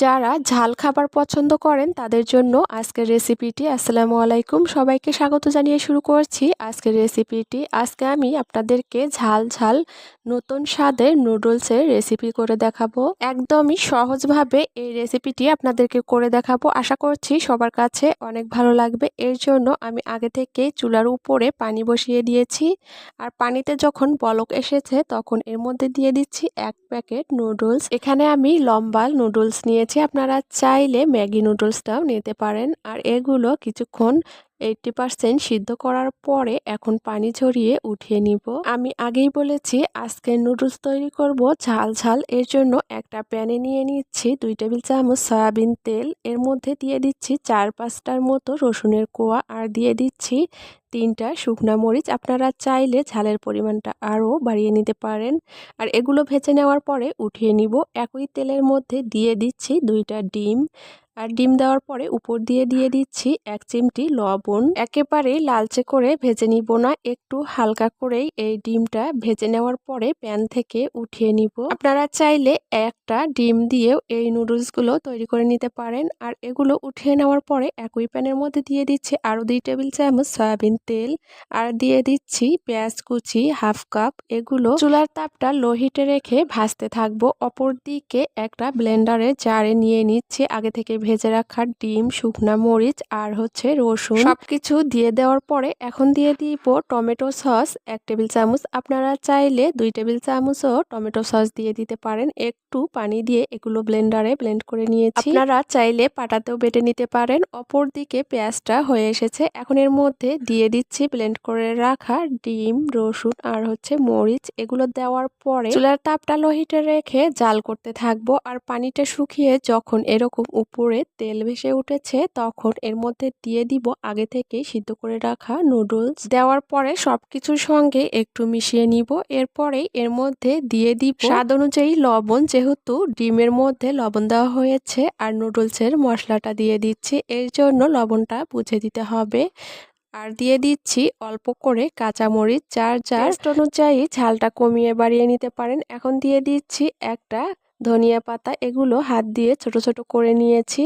যারা ঝাল খাবার পছন্দ করেন, তাদের জন্য আজকের রেসিপিটি আসসালামু আলাইকুম সবাইকে স্বাগত জানিয়ে শুরু করছি। আজকের রেসিপিটি আজকে আমি আপনাদেরকে ঝাল ঝাল নতুন স্বাদের নুডলসের রেসিপি করে দেখাবো। একদমই সহজভাবে এই রেসিপিটি আপনাদেরকে করে দেখাবো। আশা করছি সবার কাছে অনেক ভালো লাগবে। এর জন্য আমি আগে থেকে চুলার উপরে পানি বসিয়ে দিয়েছি। আর পানিতে যখন বলক এসেছে, তখন এর মধ্যে দিয়ে দিচ্ছি এক প্যাকেট নুডলস। এখানে আমি লম্বা নুডলস নিয়েছি আপনারা চাইলে ম্যাগি নুডলসটাও নিতে পারেন। আর এগুলো কিছুক্ষণ এইটটি পারসেন্ট সিদ্ধ করার পরে এখন পানি ঝরিয়ে উঠিয়ে নিব। আমি আগেই বলেছি আজকে নুডলস তৈরি করব ঝাল ঝাল। এর জন্য একটা প্যানে নিয়ে নিচ্ছি দুই টেবিল চামচ সয়াবিন তেল। এর মধ্যে দিয়ে দিচ্ছি চার পাঁচটার মতো রসুনের কোয়া আর দিয়ে দিচ্ছি তিনটা শুকনা মরিচ। আপনারা চাইলে ঝালের পরিমাণটা আরও বাড়িয়ে নিতে পারেন। আর এগুলো ভেজে নেওয়ার পরে উঠিয়ে নিব। একই তেলের মধ্যে দিয়ে দিচ্ছি দুইটা ডিম। আর ডিম দেওয়ার পরে উপর দিয়ে দিয়ে দিচ্ছি এক চিমটি লবণ। একেবারে লালচে করে ভেজে নিব না, একটু হালকা করেই এই ডিমটা ভেজে নেওয়ার পরে প্যান থেকে উঠিয়ে নিব। আপনারা চাইলে একটা ডিম দিয়েও এই নুডলসগুলো তৈরি করে নিতে পারেন। আর এগুলো উঠিয়ে নেওয়ার পরে একই প্যানের মধ্যে দিয়ে দিচ্ছি আরও দুই টেবিল চামচ সয়াবিন তেল। আর দিয়ে দিচ্ছি পেঁয়াজ কুচি, হাফ কাপ। এগুলো চুলার তাপটা লো হিটে রেখে ভাজতে থাকব। অপর দিকে একটা ব্লেন্ডারে জারে নিয়ে নিচ্ছে। আগে থেকে ভেজে রাখা ডিম, শুকনা মরিচ আর হচ্ছে রসুন। সবকিছু দিয়ে দেওয়ার পরে এখন দিয়ে দিব টমেটো সস, এক টেবিল চামচ। আপনারা চাইলে দুই টেবিল চামচও টমেটো সস দিয়ে দিতে পারেন। একটু পানি দিয়ে এগুলো ব্লেন্ডারে ব্লেন্ড করে নিয়েছি। আপনারা চাইলে পাটাতেও বেটে নিতে পারেন। অপর দিকে পেঁয়াজটা হয়ে এসেছে। এখন এর মধ্যে দিয়ে দিচ্ছি ব্লেন্ড করে রাখা ডিম, রসুন আর হচ্ছে মরিচ। এগুলো দেওয়ার পরে চুলার তাপটা লোহিটে রেখে জাল করতে থাকব। আর পানিটা শুকিয়ে যখন এরকম উপরে করে তেল ভেসে উঠেছে, তখন এর মধ্যে দিয়ে দিব আগে থেকে সিদ্ধ করে রাখা নুডলস দেওয়ার পরে সবকিছুর সঙ্গে একটু মিশিয়ে নিব। এরপরেই এর মধ্যে দিয়ে দিব স্বাদ অনুযায়ী লবণ, যেহেতু ডিমের মধ্যে লবণ দেওয়া হয়েছে আর নুডলসের মশলাটা দিয়ে দিচ্ছি, এর জন্য লবণটা বুঝে দিতে হবে। আর দিয়ে দিচ্ছি অল্প করে কাঁচামরিচ যার যার অনুযায়ী ঝালটা কমিয়ে বাড়িয়ে নিতে পারেন। এখন দিয়ে দিচ্ছি একটা ধনিয়া পাতা এগুলো হাত দিয়ে ছোট ছোট করে নিয়েছি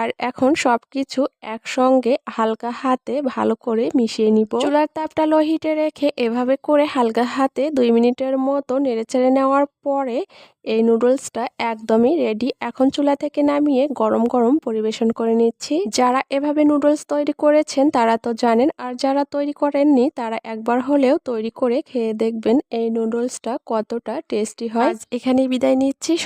আর এখন সব কিছু একসঙ্গে হালকা হাতে ভালো করে মিশিয়ে নিব। চুলার তাপটা লো হিটে রেখে এভাবে করে হালকা হাতে দুই মিনিটের মতো নেড়েচেড়ে নেওয়ার পরে এই নুডলসটা একদমই রেডি এখন চুলা থেকে নামিয়ে গরম গরম পরিবেশন করে নিচ্ছি। যারা এভাবে নুডলস তৈরি করেছেন তারা তো জানেন, আর যারা তৈরি করেননি তারা একবার হলেও তৈরি করে খেয়ে দেখবেন এই নুডলসটা কতটা টেস্টি হয়। এখানেই বিদায় নিচ্ছি।